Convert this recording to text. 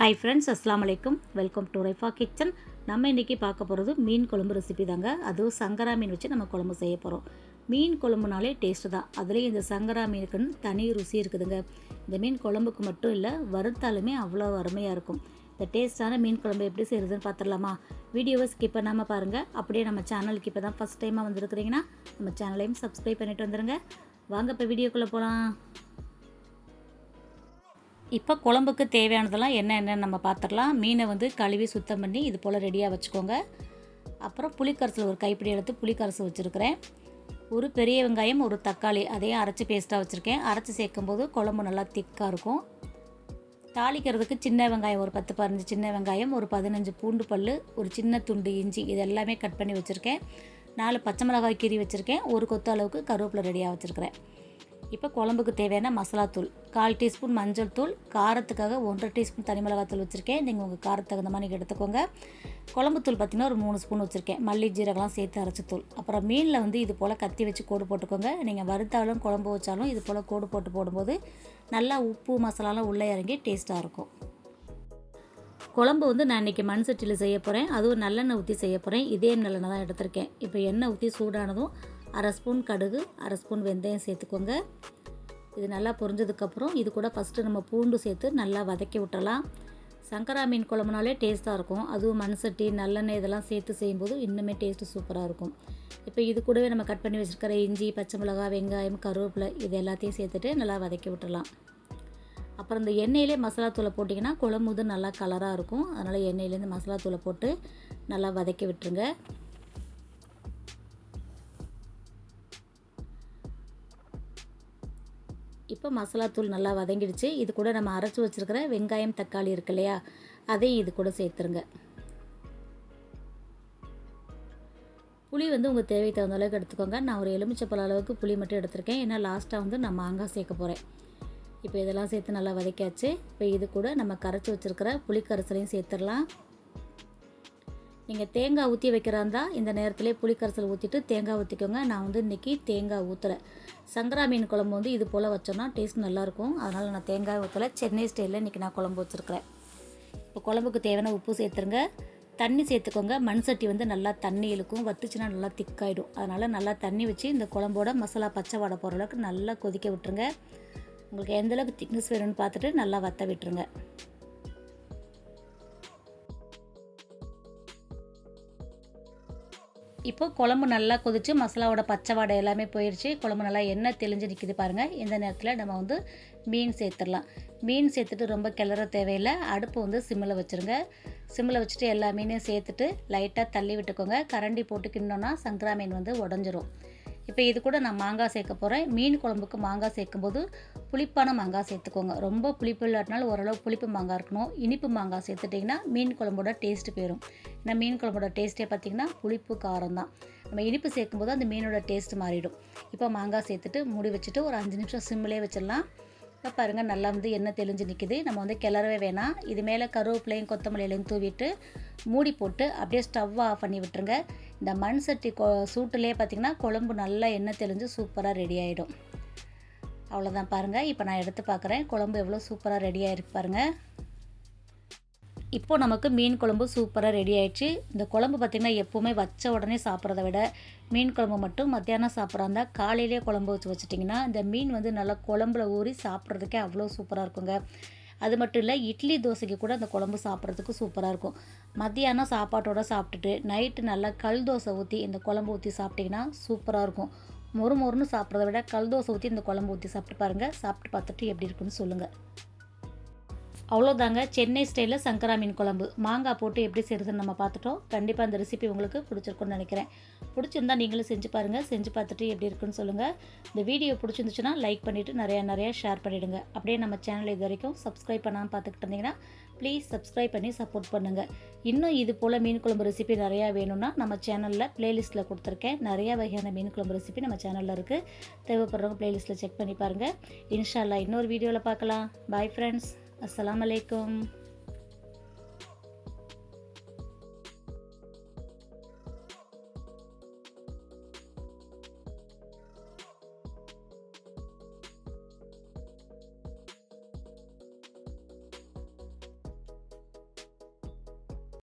Hi friends அஸ்லாம் வலைக்கும் welcome to Raifa kitchen நம்ம இன்றைக்கி பார்க்க போகிறது மீன் குழம்பு ரெசிபி தாங்க. அதுவும் சங்கரா மீன் வச்சு நம்ம குழம்பு செய்ய போகிறோம் மீன் குழம்புனாலே டேஸ்ட்டு தான். அதுலேயும் இந்த சங்கரா மீனுக்குன்னு தனி ருசி இருக்குதுங்க. இந்த மீன் குழம்புக்கு மட்டும் இல்லை வறுத்தாலுமே அவ்வளோ அருமையாக இருக்கும். இந்த டேஸ்ட்டான மீன் குழம்பு எப்படி செய்கிறதுன்னு பார்த்துடலாமா வீடியோவை ஸ்கிப் பண்ணாமல் பாருங்கள் அப்படியே நம்ம சேனலுக்கு இப்போ தான் ஃபஸ்ட் டைமாக வந்துருக்குறீங்கன்னா நம்ம சேனலையும் சப்ஸ்கிரைப் பண்ணிட்டு வந்துடுங்க வாங்க இப்போ வீடியோக்குள்ளே போகலாம் இப்போ குழம்புக்கு தேவையானதெல்லாம் என்ன நம்ம பார்த்துடலாம். மீனை வந்து கழுவி சுத்தம் பண்ணி இது போல் ரெடியாக வச்சுக்கோங்க. அப்புறம் புளிக்கரைசல் ஒரு கைப்பிடி எடுத்து புளிக்கரைசல் வச்சுருக்கிறேன். ஒரு பெரிய வெங்காயம் ஒரு தக்காளி அதையும் அரைச்சி பேஸ்ட்டாக வச்சுருக்கேன். அரைச்சி சேர்க்கும்போது குழம்பு நல்லா திக்காக இருக்கும். தாளிக்கிறதுக்கு சின்ன வெங்காயம் ஒரு பத்து பதினஞ்சு சின்ன வெங்காயம் ஒரு பதினஞ்சு பூண்டு பல் ஒரு சின்ன துண்டு இஞ்சி இது எல்லாமே கட் பண்ணி வச்சுருக்கேன். நாலு பச்சை மிளகாய் கீரி வச்சுருக்கேன். ஒரு கொத்து அளவுக்கு கருவேப்பிலை ரெடியாக வச்சுருக்கிறேன். இப்போ குழம்புக்கு தேவையான மசாலாத்தூள் கால் டீஸ்பூன் மஞ்சள் தூள் காரத்துக்காக ஒன்றரை டீஸ்பூன் தனி மிளகாத்தூள் வச்சுருக்கேன். நீங்கள் உங்கள் காரத்துக்கு தகுந்த மாதிரி எடுத்துக்கோங்க. குழம்பு தூள் பார்த்திங்கன்னா ஒரு மூணு ஸ்பூன் வச்சுருக்கேன். மல்லி ஜீரகம்லாம் சேர்த்து அரைச்ச தூள். அப்புறம் மீனில் வந்து இது போல் கத்தி வச்சு கோடு போட்டுக்கோங்க. நீங்கள் வறுத்தாலும் குழம்பு வச்சாலும் இது போல் கோடு போட்டு போடும்போது நல்லா உப்பு மசாலாலாம் உள்ளே இறங்கி டேஸ்ட்டாக இருக்கும். குழம்பு வந்து நான் இன்றைக்கி மண் சட்டியில் செய்ய போகிறேன் அதுவும் நல்லெண்ணெய் ஊற்றி செய்ய போகிறேன் இதே நல்லெண்ணெய் தான் எடுத்திருக்கேன். இப்போ எண்ணெய் ஊற்றி சூடானதும் அரை ஸ்பூன் கடுகு அரை ஸ்பூன் வெந்தயம் சேர்த்துக்கோங்க. இது நல்லா பொரிஞ்சதுக்கப்புறம் இது கூட ஃபஸ்ட்டு நம்ம பூண்டு சேர்த்து நல்லா வதக்கி விட்டுறலாம். சங்கரா மீன் குழம்புனாலே டேஸ்ட்டாக இருக்கும். அதுவும் மண்சட்டி நல்லெண்ணெய் இதெல்லாம் சேர்த்து செய்யும்போது இன்னுமே டேஸ்ட்டு சூப்பராக இருக்கும். இப்போ இது கூடவே நம்ம கட் பண்ணி வச்சுருக்கிற இஞ்சி பச்சை மிளகாய் வெங்காயம் கருவேப்பிலை இது எல்லாத்தையும் சேர்த்துட்டு நல்லா வதக்கி விட்டுடலாம் அப்புறம் இந்த எண்ணெயிலே மசாலா தூளை போட்டிங்கன்னா குழம்பு வந்து நல்லா கலராக இருக்கும். அதனால் எண்ணெயிலேருந்து மசாலா தூளை போட்டு நல்லா வதக்கி விட்டுருங்க. இப்போ மசாலாத்தூள் நல்லா வதங்கிடுச்சு. இது கூட நம்ம அரைச்சி வச்சுருக்கிற வெங்காயம் தக்காளி இருக்கு இல்லையா? அதையும் இது கூட சேர்த்துருங்க. புளி வந்து உங்கள் தேவைக்கு தகுந்த அளவுக்கு எடுத்துக்கோங்க. நான் ஒரு எலுமிச்சப்பழ அளவுக்கு புளி மட்டும் எடுத்திருக்கேன். ஏன்னா லாஸ்ட்டாக வந்து நான் மாங்காய் சேர்க்க போகிறேன் இப்போ இதெல்லாம் சேர்த்து நல்லா வதக்கியாச்சு. இப்போ இது கூட நம்ம கரைச்சி வச்சுருக்கிற புளி கரைசலையும் சேர்த்துடலாம். நீங்கள் தேங்காய் ஊற்றி வைக்கிறாந்தா இந்த நேரத்திலே புளிக்கரைசல் ஊற்றிட்டு தேங்காய் ஊற்றிக்கோங்க நான் வந்து இன்றைக்கி தேங்காய் ஊற்றுறேன் சங்கரா மீன் குழம்பு வந்து இது போல் வச்சோன்னா டேஸ்ட் நல்லாயிருக்கும் அதனால் நான் தேங்காய் ஊற்றலை சென்னை ஸ்டைலில் இன்றைக்கி நான் குழம்பு வச்சுருக்கிறேன். இப்போ குழம்புக்கு தேவையான உப்பு சேர்த்துருங்க. தண்ணி சேர்த்துக்கோங்க. மண் சட்டி வந்து நல்லா தண்ணி இழுக்கும். வத்துச்சுன்னா நல்லா திக்காயிடும். அதனால் நல்லா தண்ணி வச்சு இந்த குழம்போட மசாலா பச்சை வாடை போகிற அளவுக்கு நல்லா கொதிக்க விட்டுருங்க. உங்களுக்கு எந்தளவுக்கு திக்னஸ் வேணும்னு பார்த்துட்டு நல்லா வத்த விட்டுருங்க. இப்போ குழம்பு நல்லா கொதிச்சு மசாலாவோட பச்சை வாடை எல்லாமே போயிடுச்சு குழம்பு நல்லா எண்ணெய் தெளிஞ்சு நிற்கிது பாருங்கள் இந்த நேரத்தில் நம்ம வந்து மீன் சேர்த்துடலாம். மீன் சேர்த்துட்டு ரொம்ப கிளற தேவையில்லை. அடுப்பு வந்து சிம்மில் வச்சுருங்க. சிம்மில் வச்சுட்டு எல்லா மீனையும் சேர்த்துட்டு லைட்டாக தள்ளி விட்டுக்கோங்க. கரண்டி போட்டு கிண்ணோன்னா சங்கரா மீன் வந்து உடஞ்சிரும். இப்போ இது கூட நான் மாங்காய் சேர்க்க போகிறேன் மீன் குழம்புக்கு மாங்காய் சேர்க்கும்போது புளிப்பான மாங்காய் சேர்த்துக்கோங்க. ரொம்ப புளிப்பு இல்லாட்டினாலும் ஓரளவு புளிப்பு மாங்காய் இருக்கணும். இனிப்பு மாங்காய் சேர்த்துட்டிங்கன்னா மீன் குழம்போட டேஸ்ட்டு போயிடும் ஏன்னா மீன் குழம்போட டேஸ்ட்டே பார்த்திங்கன்னா புளிப்பு காரம் தான். நம்ம இனிப்பு சேர்க்கும்போது அந்த மீனோட டேஸ்ட் மாறிடும். இப்போ மாங்காய் சேர்த்துட்டு மூடி வச்சுட்டு ஒரு அஞ்சு நிமிஷம் சிம்மிலே வச்சிடலாம். இப்போ பாருங்கள் நல்லா வந்து எண்ணெய் தெளிஞ்சு நிற்கிது நம்ம வந்து கிளறவே வேணாம். இது மேலே கருவேப்பிலையும் கொத்தமல்லியிலையும் தூவிட்டு மூடி போட்டு அப்படியே ஸ்டவ் ஆஃப் பண்ணி விட்டுருங்க. இந்த மண் சட்டி கொ சூட்டுலேயே பார்த்திங்கன்னா குழம்பு நல்லா எண்ணெய் தெளிஞ்சு சூப்பராக ரெடி ஆகிடும் அவ்வளோதான் பாருங்கள் இப்போ நான் எடுத்து பார்க்குறேன் குழம்பு எவ்வளோ சூப்பராக ரெடி ஆகிருக்கு பாருங்கள் இப்போ நமக்கு மீன் குழம்பு சூப்பராக ரெடி ஆயிடுச்சு. இந்த குழம்பு பார்த்திங்கன்னா எப்போவுமே வச்ச உடனே சாப்பிட்றத விட மீன் குழம்பு மட்டும் மத்தியானம் சாப்பிட்றாந்தா காலையிலே குழம்பு வச்சு வச்சிட்டிங்கன்னா இந்த மீன் வந்து நல்லா குழம்புல ஊறி சாப்பிட்றதுக்கே அவ்வளோ சூப்பராக இருக்குங்க. அது மட்டும் இல்லை இட்லி தோசைக்கு கூட அந்த குழம்பு சாப்பிட்றதுக்கு சூப்பராக இருக்கும். மத்தியானம் சாப்பாட்டோட சாப்பிட்டுட்டு நைட்டு நல்லா கல் தோசை ஊற்றி இந்த குழம்பு ஊற்றி சாப்பிட்டிங்கன்னா சூப்பராக இருக்கும். மொறு மொறுன்னு சாப்பிட்றத விட கல் தோசை ஊற்றி இந்த குழம்பு ஊற்றி சாப்பிட்டு பாருங்கள் சாப்பிட்டு பார்த்துட்டு எப்படி இருக்குன்னு சொல்லுங்கள் அவ்வளோதாங்க சென்னை ஸ்டைலில் சங்கரா மீன் குழம்பு. மாங்காய் போட்டு எப்படி செய்கிறதுன்னு நம்ம பார்த்துட்டோம். கண்டிப்பாக அந்த ரெசிபி உங்களுக்கு பிடிச்சிருக்குன்னு நினைக்கிறேன். பிடிச்சிருந்தா நீங்களும் செஞ்சு பாருங்கள் செஞ்சு பார்த்துட்டு எப்படி இருக்குன்னு சொல்லுங்கள் இந்த வீடியோ பிடிச்சிருந்துச்சுன்னா லைக் பண்ணிவிட்டு நிறையா நிறையா ஷேர் பண்ணிவிடுங்க அப்படியே நம்ம சேனல் இது வரைக்கும் சப்ஸ்கிரைப் பண்ணாமல் பார்த்துக்கிட்டு இருந்தீங்கன்னா ப்ளீஸ் சப்ஸ்கிரைப் பண்ணி சப்போர்ட் பண்ணுங்கள் இன்னும் இது போல் மீன் குழம்பு ரெசிபி நிறையா வேணும்னா நம்ம சேனலில் ப்ளேலிஸ்ட்டில் கொடுத்துருக்கேன். நிறையா வகையான மீன் குழம்பு ரெசிபி நம்ம சேனலில் இருக்குது தேவைப்படுறவங்க ப்ளேலிஸ்ட்டில் செக் பண்ணி பாருங்கள் இன்ஷால்லா இன்னொரு வீடியோவில் பார்க்கலாம். பாய் ஃப்ரெண்ட்ஸ் அஸ்லாம் அலைக்கும்.